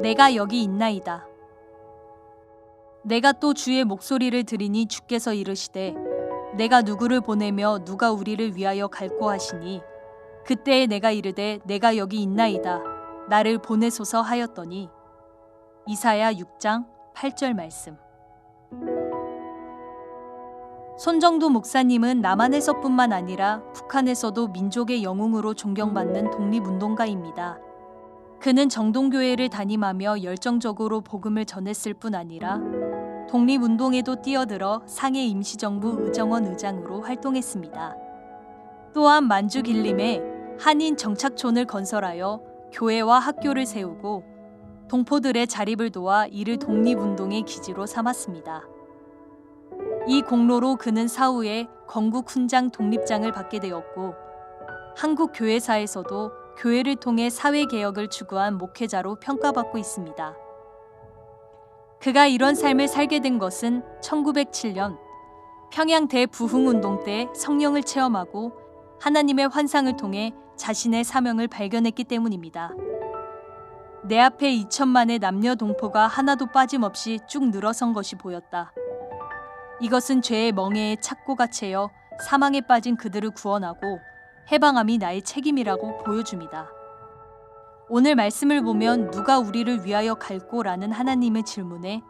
내가 여기 있나이다. 내가 또 주의 목소리를 들으니 주께서 이르시되 내가 누구를 보내며 누가 우리를 위하여 갈고 하시니 그때에 내가 이르되 내가 여기 있나이다. 나를 보내소서 하였더니. 이사야 6장 8절 말씀 손정도 목사님은 남한에서뿐만 아니라 북한에서도 민족의 영웅으로 존경받는 독립운동가입니다. 그는 정동교회를 담임하며 열정적으로 복음을 전했을 뿐 아니라 독립운동에도 뛰어들어 상해 임시정부 의정원 의장으로 활동했습니다. 또한 만주 길림에 한인 정착촌을 건설하여 교회와 학교를 세우고 동포들의 자립을 도와 이를 독립운동의 기지로 삼았습니다. 이 공로로 그는 사후에 건국 훈장 독립장을 받게 되었고 한국 교회사에서도 교회를 통해 사회 개혁을 추구한 목회자로 평가받고 있습니다. 그가 이런 삶을 살게 된 것은 1907년 평양 대부흥 운동 때 성령을 체험하고 하나님의 환상을 통해 자신의 사명을 발견했기 때문입니다. 내 앞에 2천만의 남녀 동포가 하나도 빠짐없이 쭉 늘어선 것이 보였다. 이것은 죄의 멍에에 착고가 채여 사망에 빠진 그들을 구원하고 해방함이 나의 책임이라고 보여줍니다. 오늘 말씀을 보면 누가 우리를 위하여 갈고라는 하나님의 질문에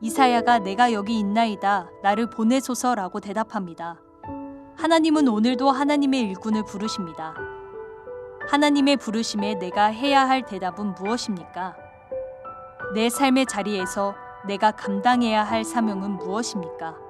이사야가 내가 여기 있나이다 나를 보내소서라고 대답합니다. 하나님은 오늘도 하나님의 일꾼을 부르십니다. 하나님의 부르심에 내가 해야 할 대답은 무엇입니까? 내 삶의 자리에서 내가 감당해야 할 사명은 무엇입니까?